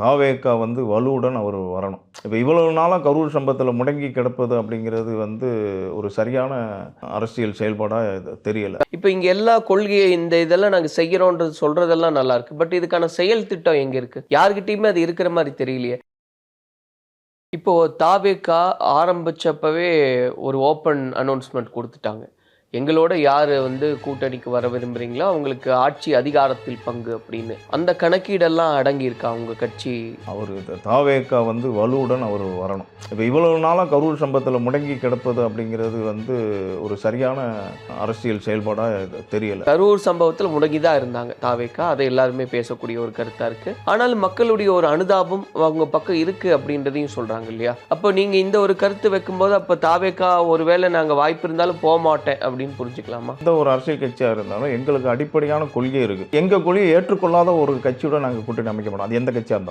தாவேக்கா வந்து வலுவுடன் அவர் வரணும். இப்போ இவ்வளவு நாளாக கரூர் சம்பத்தில் முடங்கி கிடப்பது அப்படிங்கிறது வந்து ஒரு சரியான அரசியல் செயல்பாடாக தெரியல. இப்போ இங்கே எல்லா கொள்கையை இந்த இதெல்லாம் நாங்கள் செய்கிறோன்றது சொல்கிறதெல்லாம் நல்லா இருக்கு. பட் இதுக்கான செயல் திட்டம் எங்கே இருக்கு? யாருக்கிட்டேயுமே அது இருக்கிற மாதிரி தெரியலையே. இப்போது தாவேக்கா ஆரம்பிச்சப்பவே ஒரு ஓப்பன் அனௌன்ஸ்மெண்ட் கொடுத்துட்டாங்க. எங்களோட யார் வந்து கூட்டணிக்கு வர விரும்புறீங்களோ அவங்களுக்கு ஆட்சி அதிகாரத்தில் பங்கு அப்படின்னு. அந்த கணக்கீடெல்லாம் அடங்கி இருக்கா உங்க கட்சி? அவர் தாவேக்கா வந்து வலுவுடன் அவர் வரணும். இப்போ இவ்வளவு நாளாக கரூர் சம்பவத்தில் முடங்கி கிடப்பது அப்படிங்கிறது வந்து ஒரு சரியான அரசியல் செயல்பாடாக தெரியல. கரூர் சம்பவத்தில் முடங்கிதான் இருந்தாங்க தாவேக்கா அதை எல்லாருமே பேசக்கூடிய ஒரு கருத்தா இருக்கு. ஆனால் மக்களுடைய ஒரு அனுதாபம் அவங்க பக்கம் இருக்கு அப்படின்றதையும் சொல்றாங்க இல்லையா? அப்போ நீங்க இந்த ஒரு கருத்து வைக்கும்போது அப்ப தாவேக்கா ஒருவேளை நாங்க வாய்ப்பு இருந்தாலும் போக மாட்டேன் அப்படின்னு புரிஞ்சுக்கலாமா? எந்த ஒரு அரசியல் கட்சியாக இருந்தாலும் எங்களுக்கு அடிப்படையான கொள்கை இருக்குது எங்கள் கொள்கையை ஏற்றுக்கொள்ளாத ஒரு கட்சியோட நாங்கள் கூட்டணி அமைக்க மாட்டோம். அது எந்த கட்சியாக இருந்தாலும்.